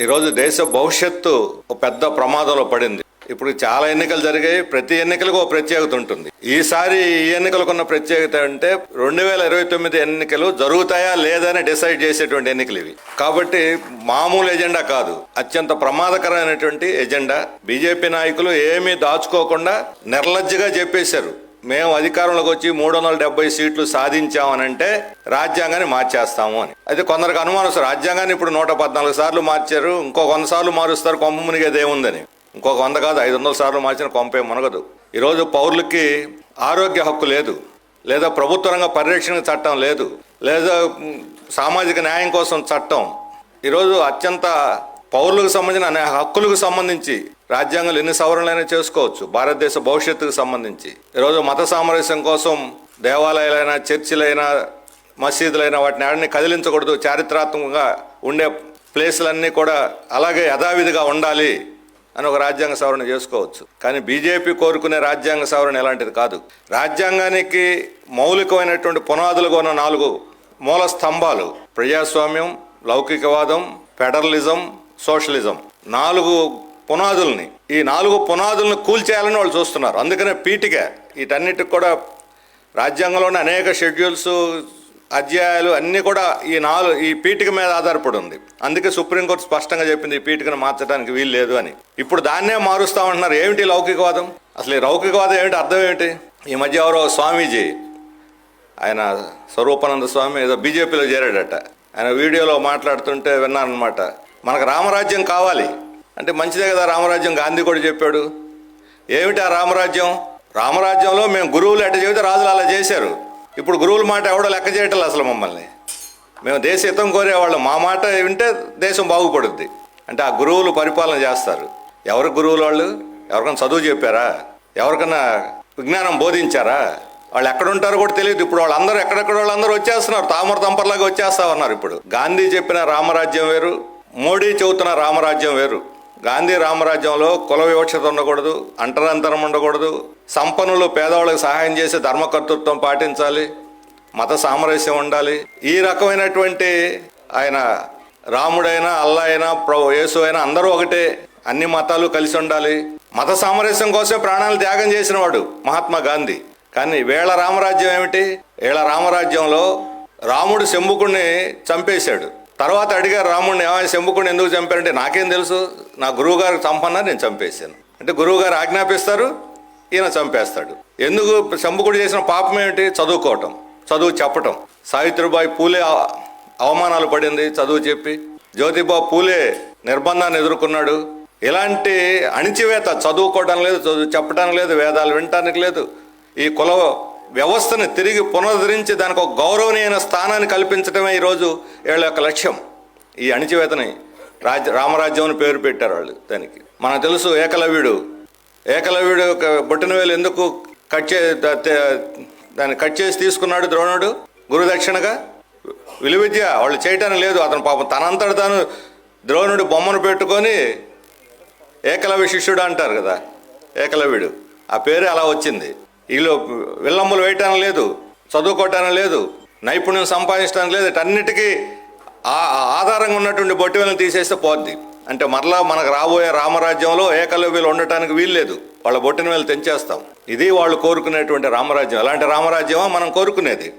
ఈరోజు దేశ భవిష్యత్తు ఒక పెద్ద ప్రమాదంలో పడింది. ఇప్పుడు చాలా ఎన్నికలు జరిగాయి ప్రతి ఎన్నికలకు ఒక ప్రత్యేకత ఉంటుంది. ఈసారి ఈ ఎన్నికలకు ఉన్న ప్రత్యేకత అంటే రెండు వేల ఇరవై తొమ్మిది ఎన్నికలు జరుగుతాయా లేదని డిసైడ్ చేసేటువంటి ఎన్నికలు ఇవి. కాబట్టి మామూలు ఎజెండా కాదు. అత్యంత ప్రమాదకరమైనటువంటి ఎజెండా. బీజేపీ నాయకులు ఏమీ దాచుకోకుండా నిర్లజ్జగా చెప్పేశారు. మేము అధికారంలోకి వచ్చి మూడు వందల డెబ్బై సీట్లు సాధించామనంటే రాజ్యాంగాన్ని మార్చేస్తాము అని. అయితే కొందరికి అనుమానం రాజ్యాంగాన్ని ఇప్పుడు నూట పద్నాలుగు సార్లు మార్చారు. ఇంకో వంద సార్లు మారుస్తారు. కొంప మునిగేది ఇంకొక వంద కాదు ఐదు వందల సార్లు మార్చిన కొంపే మునగదు. ఈరోజు పౌరులకి ఆరోగ్య హక్కు లేదు. లేదా ప్రభుత్వ రంగ పరిరక్షణ చట్టం లేదు. లేదా సామాజిక న్యాయం కోసం చట్టం. ఈరోజు అత్యంత పౌరులకు సంబంధించిన అనేక హక్కులకు సంబంధించి రాజ్యాంగంలో ఎన్ని సవరణలైనా చేసుకోవచ్చు. భారతదేశ భవిష్యత్తుకు సంబంధించి. ఈరోజు మత సామరస్యం కోసం దేవాలయాలైనా చర్చిలైనా మసీదులైనా వాటిని ఆడిని కదిలించకూడదు. చారిత్రాత్మకంగా ఉండే ప్లేసులన్నీ కూడా అలాగే యథావిధిగా ఉండాలి అని ఒక రాజ్యాంగ సవరణ చేసుకోవచ్చు. కానీ బీజేపీ కోరుకునే రాజ్యాంగ సవరణ ఎలాంటిది కాదు. రాజ్యాంగానికి మౌలికమైనటువంటి పునాదులుగా ఉన్న నాలుగు మూల స్తంభాలు. ప్రజాస్వామ్యం లౌకికవాదం ఫెడరలిజం సోషలిజం. నాలుగు పునాదుల్ని ఈ నాలుగు పునాదులను కూల్చేయాలని వాళ్ళు చూస్తున్నారు. అందుకనే పీఠిక వీటన్నిటికి కూడా రాజ్యాంగంలోని అనేక షెడ్యూల్స్ అధ్యాయాలు అన్నీ కూడా ఈ నాలుగు ఈ పీఠిక మీద ఆధారపడి ఉంది. అందుకే సుప్రీంకోర్టు స్పష్టంగా చెప్పింది ఈ పీఠికను మార్చడానికి వీలు లేదు అని. ఇప్పుడు దాన్నే మారుస్తామంటున్నారు ఏమిటి లౌకికవాదం? అసలు ఈ లౌకికవాదం ఏమిటి? అర్థం ఏమిటి? ఈ మధ్య ఎవరో స్వామీజీ ఆయన స్వరూపానంద స్వామి ఏదో బీజేపీలో చేరాడట. ఆయన వీడియోలో మాట్లాడుతుంటే విన్నానమాట మనకు రామరాజ్యం కావాలి. అంటే మంచిదే కదా రామరాజ్యం గాంధీ కూడా చెప్పాడు. ఏమిటి ఆ రామరాజ్యం? రామరాజ్యంలో మేము గురువులు ఎట్ట చెబితే రాజులు అలా చేశారు. ఇప్పుడు గురువుల మాట ఎవడో లెక్క చేయటం అసలు మమ్మల్ని. మేము దేశ హితం కోరేవాళ్ళం. మా మాట వింటే దేశం బాగుపడుద్ది. అంటే ఆ గురువులు పరిపాలన చేస్తారు. ఎవరు గురువులు వాళ్ళు? ఎవరికైనా చదువు చెప్పారా? ఎవరికైనా విజ్ఞానం బోధించారా? వాళ్ళు ఎక్కడుంటారో కూడా తెలియదు. ఇప్పుడు వాళ్ళందరూ ఎక్కడెక్కడ వాళ్ళందరూ వచ్చేస్తున్నారు. తామర తంపర్లాగా వచ్చేస్తా ఉన్నారు ఇప్పుడు. గాంధీ చెప్పిన రామరాజ్యం వేరు మోడీ చెబుతున్న రామరాజ్యం వేరు. గాంధీ రామరాజ్యంలో కుల వివక్షత ఉండకూడదు అంటరంతరం ఉండకూడదు సంపన్నులు పేదవాళ్ళకి సహాయం చేసే ధర్మకర్తృత్వం పాటించాలి మత సామరస్యం ఉండాలి. ఈ రకమైనటువంటి ఆయన రాముడైనా అల్లా అయినా ప్రభు యేసు అయినా అందరూ ఒకటే అన్ని మతాలు కలిసి ఉండాలి. మత సామరస్యం కోసమే ప్రాణాలు త్యాగం చేసిన వాడు మహాత్మా గాంధీ. కానీ వేళ రామరాజ్యం ఏమిటి? వేళ రామరాజ్యంలో రాముడు శంభుకుణ్ణి చంపేశాడు. తర్వాత అడిగారు రాముడిని ఏమైనా శంభుకుణ్ణి ఎందుకు చంపారంటే నాకేం తెలుసు. నా గురువు గారికి చంపన్నా నేను చంపేశాను. అంటే గురువుగారు ఆజ్ఞాపిస్తారు ఈయన చంపేస్తాడు. ఎందుకు శంభుకుడు చేసిన పాపం ఏమిటి? చదువుకోవటం చదువు చెప్పటం. సావిత్రిబాయి పూలే అవ- అవమానాలు పడింది చదువు చెప్పి. జ్యోతిబా పూలే నిర్బంధాన్ని ఎదుర్కొన్నాడు. ఇలాంటి అణిచివేత చదువుకోవడం లేదు చదువు చెప్పడం లేదు వేదాలు వినటానికి లేదు. ఈ కుల వ్యవస్థను తిరిగి పునరుద్ధరించి దానికి ఒక గౌరవనీయమైన స్థానాన్ని కల్పించడమే ఈరోజు వీళ్ళ యొక్క లక్ష్యం. ఈ అణిచివేతని రాజ్య రామరాజ్యం అని పేరు పెట్టారు వాళ్ళు దానికి. మనకు తెలుసు ఏకలవ్యుడు. ఏకలవ్యుడు ఒక బొట్టనవేలు ఎందుకు కట్ చే దాన్ని కట్ చేసి తీసుకున్నాడు ద్రోణుడు? గురుదక్షిణగా? విలువిద్య వాళ్ళు చేయటం లేదు. అతను పాపం తనంతట తాను ద్రోణుడు బొమ్మను పెట్టుకొని ఏకలవ్య శిష్యుడు అంటారు కదా. ఏకలవ్యుడు. ఆ పేరు అలా వచ్చింది. వీళ్ళు విల్లమ్ములు వేయటం లేదు చదువుకోవటం లేదు నైపుణ్యం సంపాదించడం లేదు అన్నిటికీ ఆ ఆధారంగా ఉన్నటువంటి బొట్టివలను తీసేస్తే పోద్ది. అంటే మరలా మనకు రాబోయే రామరాజ్యంలో ఏకలవ్యులు ఉండటానికి వీల్లేదు వాళ్ళ బొట్టిన వేలు తెంచేస్తాం. ఇది వాళ్ళు కోరుకునేటువంటి రామరాజ్యం. అలాంటి రామరాజ్యమా మనం కోరుకునేది.